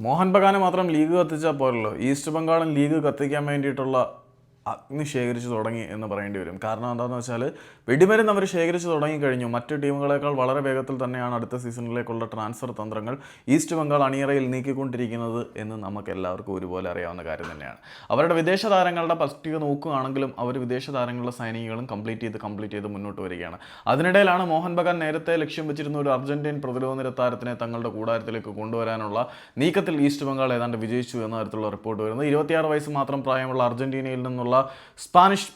മോഹൻ ബഗാനെ മാത്രം ലീഗ് കത്തിച്ചാൽ പോരല്ലോ. ഈസ്റ്റ് ബംഗാളും ലീഗ് കത്തിക്കാൻ വേണ്ടിയിട്ടുള്ള അഗ്നി ശേഖരിച്ചു തുടങ്ങി എന്ന് പറയേണ്ടി വരും. കാരണം എന്താണെന്ന് വെച്ചാൽ വെടിമരുന്ന് അവർ ശേഖരിച്ചു തുടങ്ങിക്കഴിഞ്ഞു മറ്റു ടീമുകളേക്കാൾ വളരെ വേഗത്തിൽ തന്നെയാണ് അടുത്ത സീസണിലേക്കുള്ള ട്രാൻസ്ഫർ തന്ത്രങ്ങൾ ഈസ്റ്റ് ബംഗാൾ അണിയറയിൽ നീക്കിക്കൊണ്ടിരിക്കുന്നത് എന്ന് നമുക്ക് എല്ലാവർക്കും ഒരുപോലെ അറിയാവുന്ന കാര്യം തന്നെയാണ്. അവരുടെ വിദേശ താരങ്ങളുടെ പസ്റ്റിക നോക്കുകയാണെങ്കിലും അവർ വിദേശ താരങ്ങളുടെ സൈനികങ്ങളും കംപ്ലീറ്റ് ചെയ്ത് കംപ്ലീറ്റ് ചെയ്ത് മുന്നോട്ട് വരികയാണ്. അതിനിടയിലാണ് മോഹൻ ബഗാൻ നേരത്തെ ലക്ഷ്യം വെച്ചിരുന്ന ഒരു അർജന്റീൻ പ്രതിരോധ നിര താരത്തിനെ തങ്ങളുടെ കൂടാരത്തിലേക്ക് കൊണ്ടുവരാനുള്ള നീക്കത്തിൽ ഈസ്റ്റ് ബംഗാൾ ഏതാണ്ട് വിജയിച്ചു എന്ന തരത്തിലുള്ള റിപ്പോർട്ട് വരുന്നത്. ഇരുപത്തിയാറ് വയസ്സ് മാത്രം പ്രായമുള്ള അർജന്റീനയിൽ നിന്നുള്ള Spanish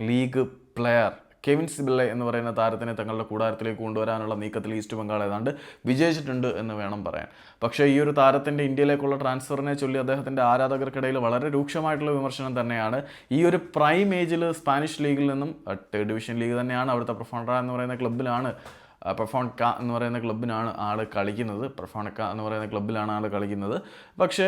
league player Kevin Sibille എന്ന് പറയുന്ന താരത്തിനെ തങ്ങളുടെ കൂടാരത്തിലേക്ക് കൊണ്ടുവരാനുള്ള നീക്കത്തിൽ ഈസ്റ്റ് ബംഗാൾ ഏതാണ്ട് വിജയിച്ചിട്ടുണ്ട് എന്ന് വേണം പറയാൻ. പക്ഷേ ഈ ഒരു താരത്തിന്റെ ഇന്ത്യയിലേക്കുള്ള ട്രാൻസ്ഫറിനെ ചൊല്ലി അദ്ദേഹത്തിന്റെ ആരാധകർക്കിടയിൽ വളരെ രൂക്ഷമായിട്ടുള്ള വിമർശനം തന്നെയാണ്. ഈ ഒരു പ്രൈം ഏജിൽ സ്പാനിഷ് ലീഗിൽ നിന്നും തേർഡ് ഡിവിഷൻ ലീഗ് തന്നെയാണ് അവിടുത്തെ പ്രൊഫോണ്ട എന്ന് പറയുന്ന ക്ലബ്ബിലാണ് പെർഫോൺക എന്ന് പറയുന്ന ക്ലബിനാണ് ആൾ കളിക്കുന്നത്. പെർഫോണക്ക എന്ന് പറയുന്ന ക്ലബിലാണ് ആൾ കളിക്കുന്നത്. പക്ഷേ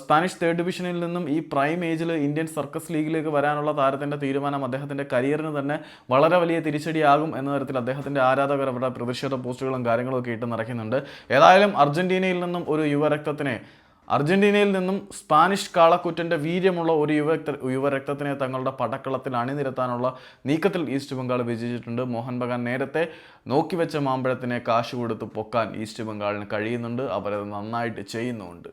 സ്പാനിഷ് തേർഡ് ഡിവിഷനിൽ നിന്നും ഈ പ്രൈം ഏജിൽ ഇന്ത്യൻ സർക്കസ് ലീഗിലേക്ക് വരാനുള്ള താരത്തിന്റെ തീരുമാനം അദ്ദേഹത്തിന്റെ കരിയറിന് തന്നെ വളരെ വലിയ തിരിച്ചടിയാകും എന്ന തരത്തിൽ അദ്ദേഹത്തിന്റെ ആരാധകർ അവരുടെ പ്രതിഷേധ പോസ്റ്റുകളും കാര്യങ്ങളും ഒക്കെ ഇട്ട് നിറയ്ക്കുന്നുണ്ട്. ഏതായാലും അർജന്റീനയിൽ നിന്നും ഒരു യുവരക്തത്തിനെ അർജന്റീനയിൽ നിന്നും സ്പാനിഷ് കാളക്കുറ്റന്റെ വീര്യമുള്ള ഒരു യുവ യുവരക്തത്തിനെ തങ്ങളുടെ പടക്കളത്തിൽ അണിനിരത്താനുള്ള നീക്കത്തിൽ ഈസ്റ്റ് ബംഗാൾ വിജയിച്ചിട്ടുണ്ട്. മോഹൻ ബഗാൻ നേരത്തെ നോക്കിവെച്ച മാമ്പഴത്തിനെ കാശ് കൊടുത്ത് പൊക്കാൻ ഈസ്റ്റ് ബംഗാളിന് കഴിയുന്നുണ്ട്. അവരത് നന്നായിട്ട് ചെയ്യുന്നുമുണ്ട്.